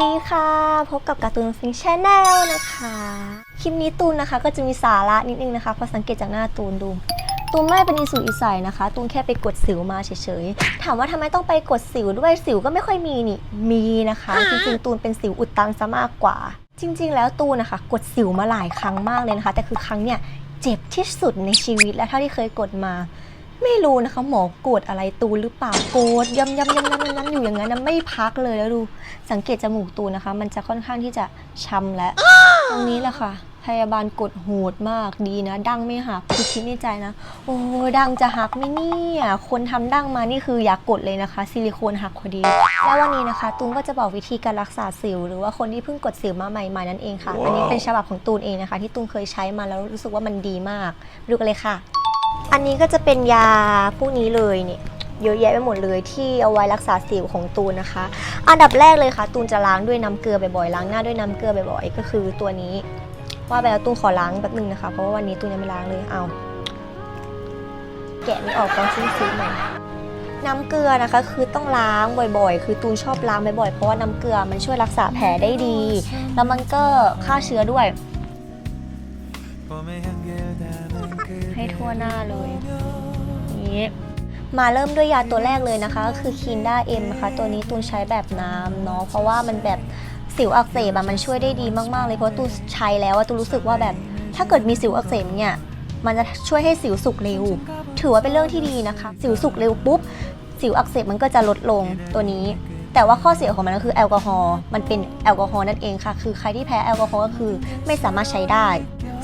ดีค่ะ พบกับการ์ตูนฟิงชแนลนะคะ คลิปนี้ตูนนะคะ ก็จะมีสาระนิดนึงนะคะพราะสังเกตจากหน้าตูนดู ตูนไม่เป็นอีสุอีใสนะคะ ตูนแค่ไปกดสิวมาเฉยๆ ถามว่าทำไมต้องไปกดสิวด้วยสิวก็ไม่ค่อยมีนี่ มีนะคะ จริงๆ ตูนเป็นสิวอุดตันซะมากกว่า จริง ๆ แล้วตูนนะคะ กดสิวมาหลายครั้งมากเลยนะคะ แต่คือครั้งเนี่ยเจ็บที่สุดในชีวิตและเท่าที่เคยกดมา ไม่รู้นะคะหมอกดอะไรตูนหรือเปล่ากดย้ำย้ำย้ำย้ำย้ำอยู่อย่างนั้นนะไม่พักเลยแล้วดูสังเกตจมูกตูนนะคะ มันจะค่อนข้างที่จะช้ำและตรงนี้แหละค่ะ พยาบาลกดโหดมากดีนะ ดั้งไม่หักคือคิดในใจนะ โอ้ยดั้งจะหักไหมเนี่ยคนทำดั้งมานี่คืออยากกดเลยนะคะ ซิลิโคนหักพอดี แล้ววันนี้นะคะ ตูนก็จะบอกวิธีการรักษาสิว หรือว่าคนที่เพิ่งกดสิวมาใหม่ๆนั่นเองค่ะอันนี้เป็นฉบับของตูนเองนะคะ ที่ตูนเคยใช้มาแล้วรู้สึกว่ามันดีมากดูกันเลยค่ะ อันนี้ก็จะเป็นยาพวกนี้เลยเนี่ยเยอะแยะไปหมดเลยที่เอาไว้รักษาสิวของตูนนะคะ อันดับแรกเลยค่ะ ตูนจะล้างด้วยน้ำเกลือบ่อยๆล้างหน้าด้วยน้ำเกลือบ่อยๆก็คือตัวนี้ ว่าไปแล้วตูนขอล้างแป๊บนึงนะคะเพราะว่าวันนี้ตูนยังไม่ล้างเลยเอาแกะไม่ออกตอนซื้อซื้อใหม่น้ำเกลือนะคะคือต้องล้างบ่อยๆ คือตูนชอบล้างบ่อยๆ เพราะว่าน้ำเกลือมันช่วยรักษาแผลได้ดี แล้วมันก็ฆ่าเชื้อด้วย ให้ทั่วหน้าเลยนี้มาเริ่มด้วยยาตัวแรกเลยนะคะก็คือคีนด้าเอ็มนะคะตัวนี้ตูนใช้แบบน้ำเนาะเพราะว่ามันแบบสิวอักเสบอะมันช่วยได้ดีมากๆเลยเพราะตูนใช้แล้วอะตูนรู้สึกว่าแบบ ถ้าเกิดมีสิวอักเสบเนี่ยมันจะช่วยให้สิวสุกเร็ว ถือว่าเป็นเรื่องที่ดีนะคะ สิวสุกเร็วปุ๊บ สิวอักเสบมันก็จะลดลงตัวนี้ แต่ว่าข้อเสียของมันก็คือแอลกอฮอล์มันเป็นแอลกอฮอล์นั่นเองค่ะ คือใครที่แพ้แอลกอฮอล์ก็คือไม่สามารถใช้ได้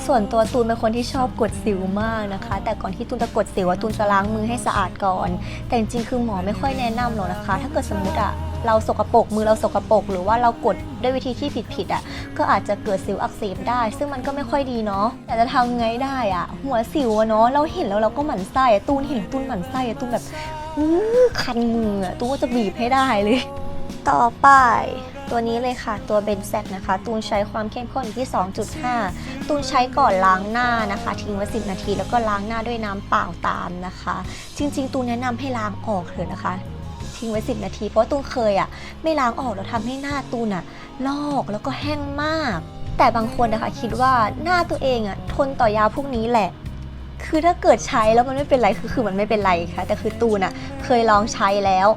ส่วนตัวตูนเป็นคนที่ชอบกดสิวมากนะคะ แต่ก่อนที่ตูนจะกดสิวตูนจะล้างมือให้สะอาดก่อน แต่จริงๆคือหมอไม่ค่อยแนะนำหรอกนะคะ ถ้าเกิดสมมติอะเราสกปรกมือเราสกปรกหรือว่าเรากดด้วยวิธีที่ผิดๆอะก็อาจจะเกิดสิวอักเสบได้ ซึ่งมันก็ไม่ค่อยดีเนาะแต่จะทำไงได้อะหัวสิวอะเนาะเราเห็นแล้วเราก็หมั่นไส้ตูนเห็นตูนหมั่นไส้ตูนแบบคันมืออะตูนก็จะบีบให้ได้เลย ต่อไปตัวนี้เลยค่ะ ตัวเบนแซกนะคะ ตูนใช้ความเข้มข้นอยู่ที่ 2.5 ตูนใช้ก่อนล้างหน้านะคะ ทิ้งไว้ 10 นาที แล้วก็ล้างหน้าด้วยน้ำเปล่าตามนะคะ จริง ๆ ตูนแนะนำให้ล้างออกเถอะนะคะ ทิ้งไว้ 10 นาที เพราะว่าตูนเคยอะ ไม่ล้างออกแล้วทำให้หน้าตูนอะ ลอกแล้วก็แห้งมาก แต่บางคนนะคะคิดว่าหน้าตัวเองอะทนต่อยาพวกนี้แหละคือถ้าเกิดใช้แล้วมันไม่เป็นไรคือคือมันไม่เป็นไรค่ะแต่คือตูนอะเคยลองใช้แล้ว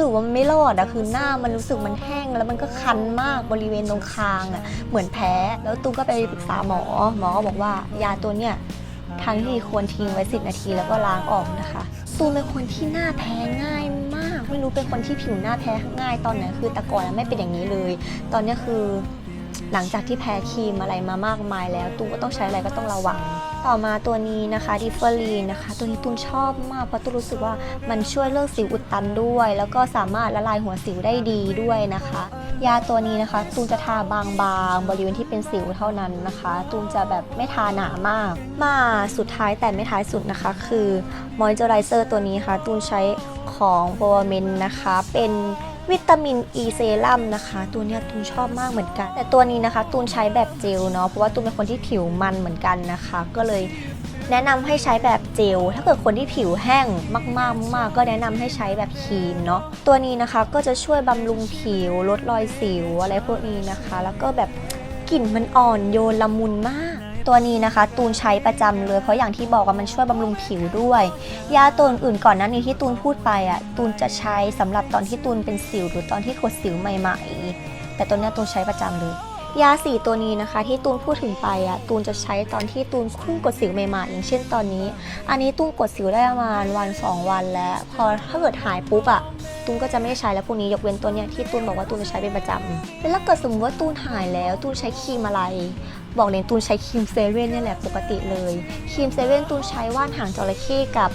สึกว่ามันไม่รอดอะคือหน้ามันรู้สึกมันแห้งแล้วมันก็คันมากบริเวณตรงคางอะเหมือนแพ้แล้วตูก็ไปปรึกษาหมอ หมอก็บอกว่ายาตัวเนี้ยทางที่ควรทิ้งไว้ 10 นาทีแล้วก็ล้างออกนะคะตูเป็นคนที่หน้าแพ้ง่ายมาก ไม่รู้เป็นคนที่ผิวหน้าแพ้ง่ายตอนไหนคือแต่ก่อนไม่เป็นอย่างนี้เลย ตอนนี้คือหลังจากที่แพ้ครีมอะไรมามากมายแล้วตูก็ต้องใช้อะไรก็ต้องระวัง ต่อมาตัวนี้นะคะดิฟเฟอรีนนะคะ ตัวนี้ตูนชอบมากเพราะตูนรู้สึกว่ามันช่วยเลิกสิวอุดตันด้วย แล้วก็สามารถละลายหัวสิวได้ดีด้วยนะคะ ยาตัวนี้นะคะตูนจะทาบางๆ บริเวณที่เป็นสิวเท่านั้นนะคะตูนจะแบบไม่ทาหนามาก มาสุดท้ายแต่ไม่ท้ายสุดนะคะ คือมอยเจอไรเซอร์ตัวนี้ค่ะตูนใช้ของโบเมนนะคะเป็น วิตามินอีเซรั่มนะคะ ตัวเนี้ยตูนชอบมากเหมือนกัน แต่ตัวนี้นะคะตูนใช้แบบเจลเนาะเพราะว่าตูนเป็นคนที่ผิวมันเหมือนกันนะคะ ก็เลยแนะนำให้ใช้แบบเจล ถ้าเกิดคนที่ผิวแห้งมากๆมากก็แนะนำให้ใช้แบบครีมเนาะ ตัวนี้นะคะก็จะช่วยบำรุงผิว ลดรอยสิวอะไรพวกนี้นะคะ แล้วก็แบบกลิ่นมันอ่อนโยนละมุนมาก ตัวนี้นะคะ ตูนใช้ประจำเลย เพราะอย่างที่บอกว่ามันช่วยบำรุงผิวด้วย ยาตัวอื่นก่อนหน้านี้ที่ตูนพูดไปอะตูนจะใช้สำหรับตอนที่ตูนเป็นสิวหรือตอนที่กดสิวใหม่ ๆ แต่ตัวเนี้ยตูนใช้ประจำเลย ยาสีตัวนี้นะคะ ที่ตูนพูดถึงไปอะตูนจะใช้ตอนที่ตูนเพิ่งกดสิวใหม่ๆ อย่างเช่นตอนนี้ อันนี้ตูนกดสิวได้ประมาณวัน 2 วันแล้ว พอถ้าเกิดหายปุ๊บอะตูนก็จะไม่ได้ใช้แล้วพวกนี้ยกเว้นตัวเนี้ยที่ตูนบอกว่าตูนจะใช้เป็นประจำแล้วเกิดสมมติว่าตูนหายแล้วตูนใช้ครีมอะไร บอกเลยตูนใช้ครีมเซเว่นนี่แหละปกติเลยครีมเซเว่นตูนใช้ว่านหางจระเข้กับ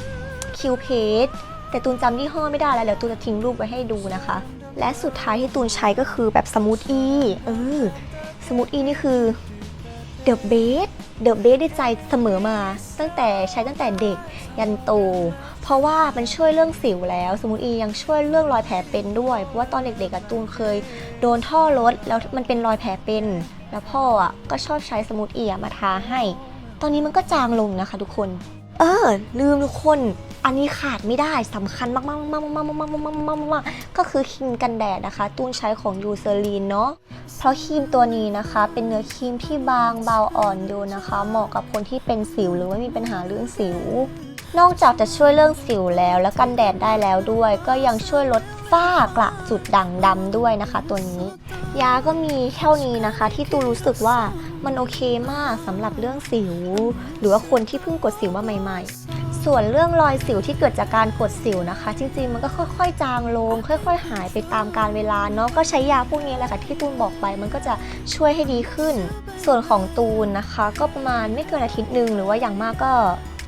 คิวเพสแต่ตูนจำยี่ห้อไม่ได้แล้วเดี๋ยวตูนจะทิ้งรูปไว้ให้ดูนะคะ และสุดท้ายที่ตูนใช้ก็คือแบบสมูทอีเออสมูทอีนี่คือเดอะเบสเดอะเบสได้ใจเสมอมา ตั้งแต่ใช้ตั้งแต่เด็กยันโต เพราะว่ามันช่วยเรื่องสิวแล้ว สมูทอียังช่วยเรื่องรอยแผลเป็นด้วย เพราะว่าตอนเด็กๆตูนเคยโดนท่อรถแล้วมันเป็นรอยแผลเป็น แล้วพ่ออะก็ชอบใช้สมูทเอียมาทาให้ ตอนนี้มันก็จางลงนะคะทุกคน เออ ลืมทุกคน อันนี้ขาดไม่ได้สำคัญมากๆๆๆๆๆๆๆก็คือครีมกันแดดนะคะ ตูนใช้ของยูเซอรีนเนาะ เพราะครีมตัวนี้นะคะ เป็นเนื้อครีมที่บางเบาอ่อนโยนนะคะ เหมาะกับคนที่เป็นสิวหรือว่ามีปัญหาเรื่องสิวนอกจากจะช่วยเรื่องสิวแล้วและกันแดดได้แล้วด้วย ก็ยังช่วยลดฝ้ากระจุดด่างดำด้วยนะคะ ตัวนี้ ยาก็มีเท่านี้นะคะ ที่ตูรู้สึกว่ามันโอเคมากสำหรับเรื่องสิว หรือว่าคนที่เพิ่งกดสิวมาใหม่ ๆ ส่วนเรื่องรอยสิวที่เกิดจากการกดสิวนะคะ จริงๆมันก็ค่อย ๆ จางลง ค่อย ๆ หายไปตามกาลเวลาเนาะก็ใช้ยาพวกนี้แหละค่ะที่ตูนบอกไปมันก็จะช่วยให้ดีขึ้น ส่วนของตูนนะคะ ก็ประมาณไม่เกินอาทิตย์หนึ่งหรือว่าอย่างมากก็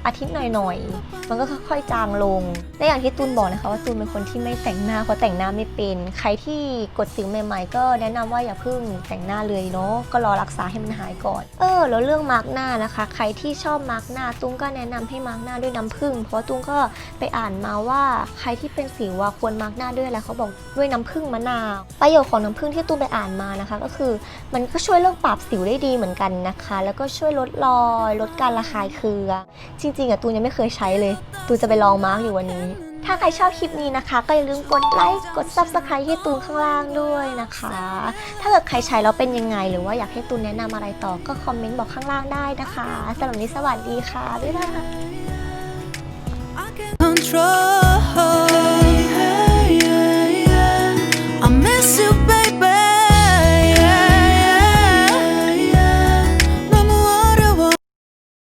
อาทิตย์หน่อยๆ มันก็ค่อยๆจางลงและอย่างที่ตูนบอกนะคะว่าตูนเป็นคนที่ไม่แต่งหน้าเพราะแต่งหน้าไม่เป็น ใครที่กดสิวใหม่ๆ ก็แนะนำว่าอย่าเพิ่งแต่งหน้าเลยเนาะก็รอรักษาให้มันหายก่อน เออ แล้วเรื่องมาร์กหน้านะคะ ใครที่ชอบมาร์กหน้าตุ้งก็แนะนำให้มาร์กหน้าด้วยน้ำผึ้งเพราะตุ้งก็ไปอ่านมาว่าใครที่เป็นสิวอะควรมาร์กหน้าด้วยอะไรเขาบอกด้วยน้ำผึ้งมะนาวประโยชน์ของน้ำผึ้งที่ตุ้งไปอ่านมานะคะ ก็คือมันก็ช่วยเรื่องปราบสิวได้ดีเหมือนกันนะคะ แล้วก็ช่วยลดรอยลดการระคายเคืองจริงๆอะตูนยังไม่เคยใช้เลยตูนจะไปลองมาร์กอยู่วันนี้ ถ้าใครชอบคลิปนี้นะคะ ก็อย่าลืมกดไลค์ กด subscribe ให้ตูนข้างล่างด้วยนะคะ ถ้าเกิดใครใช้แล้วเป็นยังไง หรือว่าอยากให้ตูนแนะนำอะไรต่อก็คอมเมนต์บอกข้างล่างได้นะคะสำหรับวันนี้สวัสดีค่ะ บ๊ายบาย control